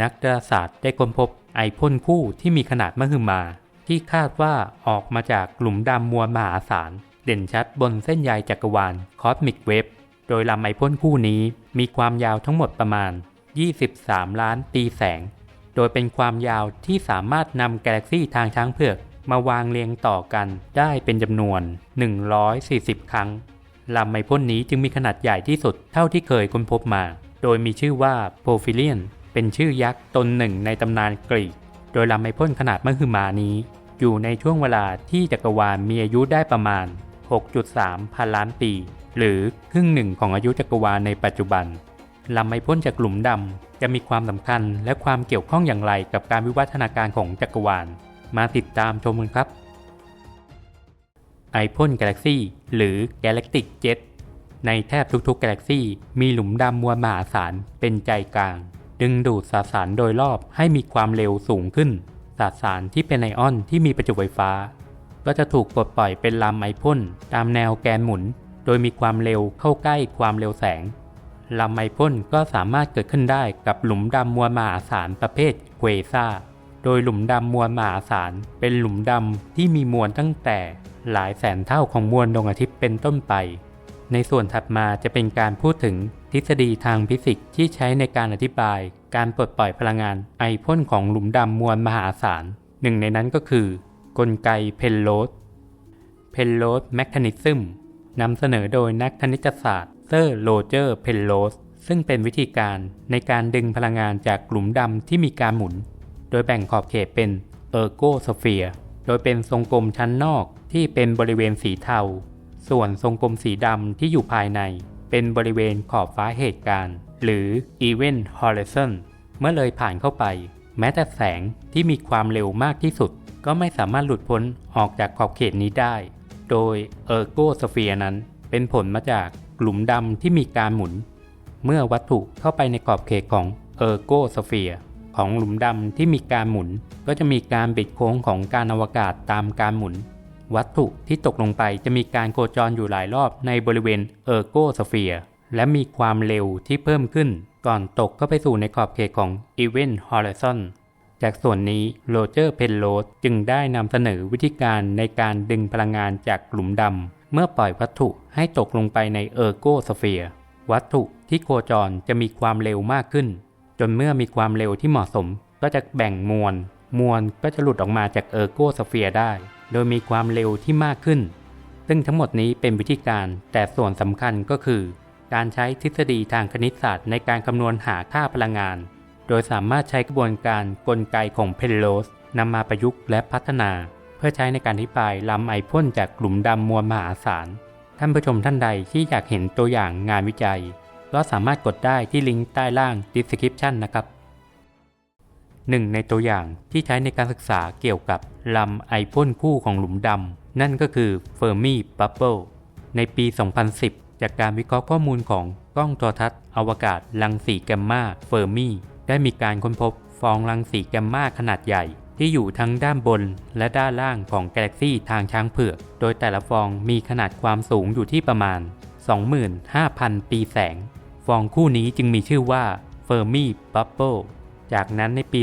นักดาราศาสตร์ได้ค้นพบไอพ่นคู่ที่มีขนาดมหึมา ที่คาดว่าออกมาจากหลุมดำมวลมหาศาล เด่นชัดบนเส้นใยจักรวาลคอสมิกเวฟโดยลำไอพ่นคู่นี้มีความยาวทั้งหมดประมาณ 23 ล้านปีแสง โดยเป็นความยาวที่สามารถนำกาแล็กซี่ทางช้างเผือกมาวางเรียงต่อกันได้เป็นจำนวน 140 ครั้งลำไอพ่นนี้จึงมีขนาดใหญ่ที่สุดเท่าที่เคยค้นพบมา โดยมีชื่อว่าโปรฟิเลียน เป็นชื่อยักษ์ตนหนึ่งในตำนานกรีก โดยลำไอพ่นขนาดมหึมานี้ อยู่ในช่วงเวลาที่จักรวาลมีอายุได้ประมาณ 6.3 พันล้านปี หรือครึ่งหนึ่งของอายุจักรวาลในปัจจุบันลำไอพ่นจากหลุมดำจะมีความสำคัญและความเกี่ยวข้องอย่างไรกับการวิวัฒนาการของจักรวาล มาติดตามชมกันครับไอพ่นกาแล็กซี่หรือ Galactic Jet ในแทบทุกๆกาแล็กซี่มีหลุมดำมวลมหาศาลเป็นใจกลาง ดึงดูดสสารโดยรอบให้มีความเร็วสูงขึ้น สสารที่เป็นไอออนที่มีประจุไฟฟ้า ก็จะถูกปลดปล่อยเป็นลำไอพ่นตามแนวแกนหมุน โดยมีความเร็วเข้าใกล้ความเร็วแสงลำไอพ่นก็สามารถเกิดขึ้นได้กับหลุมดำมวลมหาศาลประเภทเควซ่า โดยหลุมดำมวลมหาศาลเป็นหลุมดำที่มีมวลตั้งแต่หลายแสนเท่าของมวลดวงอาทิตย์เป็นต้นไป ในส่วนถัดมาจะเป็นการพูดถึงทฤษฎีทางฟิสิกส์ที่ใช้ในการอธิบาย การปลดปล่อยพลังงานไอพ่นของหลุมดำมวลมหาศาล หนึ่งในนั้นก็คือ กลไกเพนโลสเพนโลสแมคานิซึมนำเสนอโดยนักคณิตศาสตร์เซอร์โรเจอร์เพนโลสซึ่งเป็นวิธีการในการดึงพลังงานจากหลุมดำที่มีการหมุน โดยแบ่งขอบเขตเป็นเออร์โกสเฟียร์โดยเป็นทรงกลมชั้นนอกที่เป็นบริเวณสีเทา ส่วนทรงกลมสีดำที่อยู่ภายใน เป็นบริเวณขอบฟ้าเหตุการณ์ หรือ Event Horizon เมื่อเลยผ่านเข้าไป แม้แต่แสงที่มีความเร็วมากที่สุด ก็ไม่สามารถหลุดพ้นออกจากขอบเขตนี้ได้ โดยเออร์โกสเฟียนั้น เป็นผลมาจากหลุมดำที่มีการหมุน เมื่อวัตถุเข้าไปในขอบเขตของเออร์โกสเฟียของหลุมดำที่มีการหมุน ก็จะมีการบิดโค้งของการอวกาศตามการหมุน วัตถุที่ตกลงไปจะมีการโคจรอยู่หลายรอบในบริเวณเออร์โกสเฟียร์และมีความเร็วที่เพิ่มขึ้น ก่อนตกเข้าไปสู่ในขอบเขตของ Event Horizon จากส่วนนี้โรเจอร์เพนโลสจึงได้นำเสนอวิธีการในการดึงพลังงานจากหลุมดำ เมื่อปล่อยวัตถุให้ตกลงไปในเออร์โกสเฟียร์วัตถุที่โคจรจะมีความเร็วมากขึ้น จนเมื่อมีความเร็วที่เหมาะสม ก็จะแบ่งมวล มวลก็จะหลุดออกมาจากเออร์โกสเฟียร์ได้ โดยมีความเร็วที่มากขึ้น ซึ่งทั้งหมดนี้เป็นวิธีการแต่ส่วนสำคัญก็คือ การใช้ทฤษฎีทางคณิตศาสตร์ในการคำนวณหาค่าพลังงาน โดยสามารถใช้กระบวนการกลไกของเพนโลสนำมาประยุกต์และพัฒนา เพื่อใช้ในการอธิบายลำไอพ่นจากกลุ่มดำมวลมหาศาลท่านผู้ชมท่านใดที่อยากเห็นตัวอย่างงานวิจัย ก็สามารถกดได้ที่ลิงก์ใต้ล่าง description นะครับ หนึ่งในตัวอย่างที่ใช้ในการศึกษาเกี่ยวกับลำไอพ่นคู่ของหลุมดำ นั่นก็คือ Fermi Bubble ในปี 2010 จากการวิเคราะห์ข้อมูลของกล้องโทรทัศน์ อวกาศรังสีแกมมาเฟอร์มีได้มีการค้นพบฟองรังสีแกมมาขนาดใหญ่ ที่อยู่ทั้งด้านบนและด้านล่างของกาแล็กซี่ทางช้างเผือก โดยแต่ละฟองมีขนาดความสูงอยู่ที่ประมาณ 25,000 ปีแสง ฟองคู่นี้จึงมีชื่อว่า Fermi Bubble จากนั้นในปี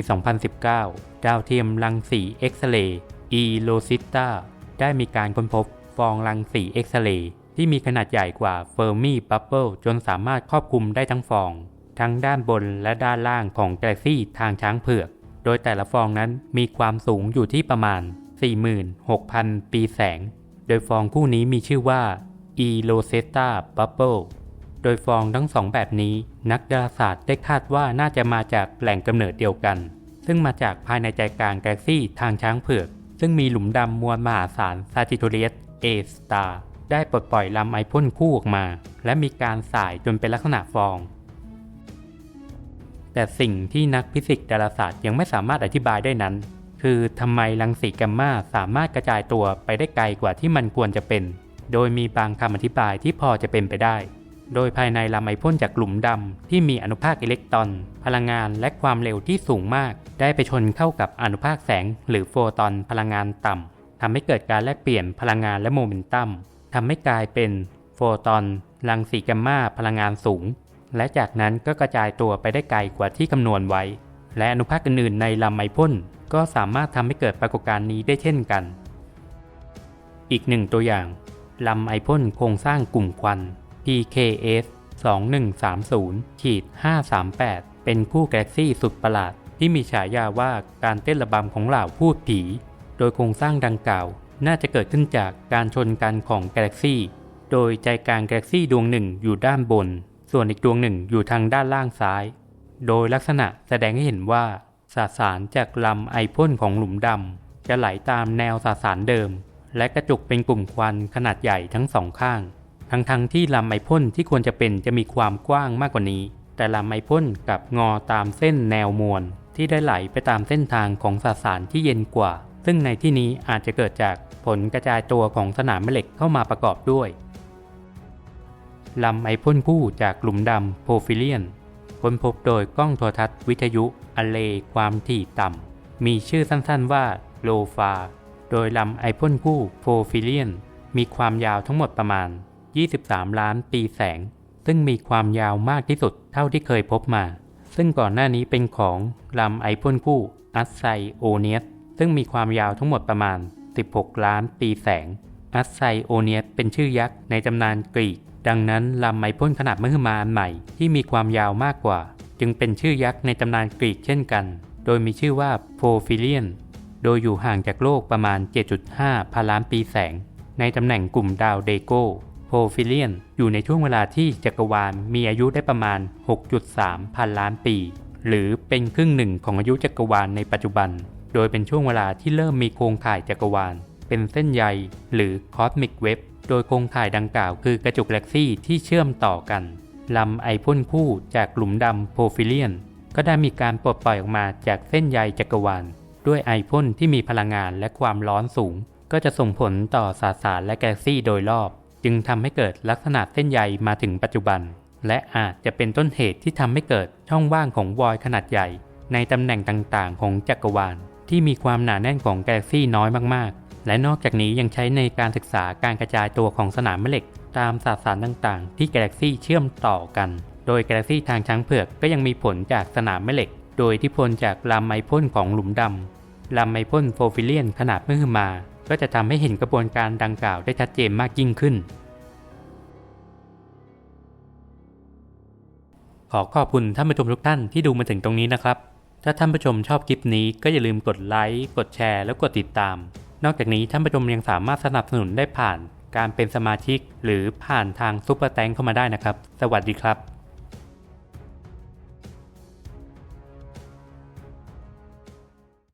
2019 ดาวเทียมรังสีเอ็กซเรย์ e r o s i t a ได้มีการค้นพบฟองรังสีเอ็กซเรย์ที่มีขนาดใหญ่กว่า Fermi Bubble จนสามารถครอบคลุมได้ทั้งฟอง ทั้งด้านบนและด้านล่างของกาแล็กซี่ทางช้างเผือก โดยแต่ละฟองนั้นมีความสูงอยู่ที่ประมาณ 46,000 ปีแสง โดยฟองคู่นี้มีชื่อว่า e r o s e t a Bubble โดยฟองทั้งสองแบบนี้ นักดาราศาสตร์ได้คาดว่าน่าจะมาจากแหล่งกำเนิดเดียวกัน ซึ่งมาจากภายในใจกลางกาแล็กซี่ทางช้างเผือก ซึ่งมีหลุมดำมวลมหาศาลซาจิโทเรียส A star ได้ปลดปล่อยลำไอพ่นคู่ออกมา และมีการสายจนเป็นลักษณะฟอง แต่สิ่งที่นักฟิสิกส์ดาราศาสตร์ยังไม่สามารถอธิบายได้นั้น คือทำไมรังสีแกมมาสามารถกระจายตัวไปได้ไกลกว่าที่มันควรจะเป็น โดยมีบางคำอธิบายที่พอจะเป็นไปได้ โดยภายในลำไอพ่นจากกลุ่มดำที่มีอนุภาคอิเล็กตรอน พลังงานและความเร็วที่สูงมาก ได้ไปชนเข้ากับอนุภาคแสง หรือโฟตอนพลังงานต่ำทำให้เกิดการแลกเปลี่ยนพลังงานและโมเมนตัมทำให้กลายเป็นโฟตอนรังสีแกมมาพลังงานสูง และจากนั้นก็กระจายตัวไปได้ไกลกว่าที่คำนวณไว้ และอนุภาคอื่นๆในลำไอพ่นก็สามารถทำให้เกิดปรากฏการณ์นี้ได้เช่นกัน อีกหนึ่งตัวอย่างลำไอพ่นโครงสร้างกลุ่มควัน PKS 2130ขีด538 เป็นคู่กาแล็กซี่สุดประหลาด ที่มีฉายาว่าการเต้นระบำของเหล่าพูดผี โดยโครงสร้างดังกล่าว น่าจะเกิดขึ้นจากการชนกันของกาแล็กซี่ โดยใจกลางกาแล็กซี่ดวงหนึ่งอยู่ด้านบน ส่วนอีกดวงหนึ่งอยู่ทางด้านล่างซ้าย โดยลักษณะแสดงให้เห็นว่าสสารจากลำไอพ่นของหลุมดำจะไหลตามแนวสสารเดิม และกระจุกเป็นกลุ่มควันขนาดใหญ่ทั้งสองข้าง ทั้งๆทที่ลำไอพ่นที่ควรจะเป็นจะมีความกว้างมากกว่านี้ แต่ลำไอพ่นกับงอตามเส้นแนวมวลที่ได้ไหลไปตามเส้นทางของสสารที่เย็นกว่า ซึ่งในที่นี้อาจจะเกิดจากผลกระจายตัวของสนามแม่เหล็กเข้ามาประกอบด้วยลำไอพ่นคู่จากหลุมดำโพฟิเลียน ค้นพบโดยกล้องโทรทัศน์วิทยุอเลความถี่ต่ำ มีชื่อสั้นๆว่าโลฟา โดยลำไอพ่นคู่โพฟิเลียน มีความยาวทั้งหมดประมาณ 23 ล้านปีแสง ซึ่งมีความยาวมากที่สุดเท่าที่เคยพบมา ซึ่งก่อนหน้านี้เป็นของลำไอพ่นคู่อัสไซโอเนียสซึ่งมีความยาวทั้งหมดประมาณ 16 ล้านปีแสง อัสไซโอเนียสเป็นชื่อยักษ์ในตำนานกรีก ดังนั้นลำไมพ่นขนาดมหึมาอันใหม่ที่มีความยาวมากกว่า จึงเป็นชื่อยักษ์ในตำนานกรีกเช่นกัน โดยมีชื่อว่าโพฟิเลียน โดยอยู่ห่างจากโลกประมาณ 7.5 พันล้านปีแสง ในตำแหน่งกลุ่มดาวเดโก โพฟิเลียน อยู่ในช่วงเวลาที่จักรวาลมีอายุได้ประมาณ 6.3 พันล้านปี หรือเป็นครึ่งหนึ่งของอายุจักรวาลในปัจจุบัน โดยเป็นช่วงเวลาที่เริ่มมีโครงข่ายจักรวาล เป็นเส้นใยหรือคอสมิกเว็บโดยโครงข่ายดังกล่าวคือกระจุกกาแล็กซี่ที่เชื่อมต่อกันลำไอพ่นคู่จากหลุมดำโพฟิเลียน ก็ได้มีการปลดปล่อยออกมาจากเส้นใยจักรวาล ด้วยไอพ่นที่มีพลังงานและความร้อนสูง ก็จะส่งผลต่อสสารและกาแล็กซี่โดยรอบ จึงทำให้เกิดลักษณะเส้นใยมาถึงปัจจุบัน และอาจจะเป็นต้นเหตุที่ทำให้เกิดช่องว่างของวอยขนาดใหญ่ ในตำแหน่งต่างๆ ของจักรวาล ที่มีความหนาแน่นของกาแล็กซี่น้อยมากๆ และนอกจากนี้ยังใช้ในการศึกษาการกระจายตัวของสนามแม่เหล็ก ตามสสารต่างๆ ที่กาแล็กซี่เชื่อมต่อกัน โดยกาแล็กซี่ทางช้างเผือกก็ยังมีผลจากสนามแม่เหล็ก โดยที่พลจากลำไมพ่นของหลุมดำลำไมพ่นโฟฟิเลียนขนาดมื่อมา ก็จะทำให้เห็นกระบวนการดังกล่าวได้ชัดเจนมากยิ่งขึ้น ขอขอบคุณท่านผู้ชมทุกท่านที่ดูมาถึงตรงนี้นะครับ ถ้าท่านผู้ชมชอบคลิปนี้ก็อย่าลืมกดไลค์ กดแชร์ แล้วกดติดตาม นอกจากนี้ท่านผู้ชมยังสามารถสนับสนุนได้ผ่านการเป็นสมาชิก หรือผ่านทางซุปเปอร์แตงเข้ามาได้นะครับ สวัสดีครับ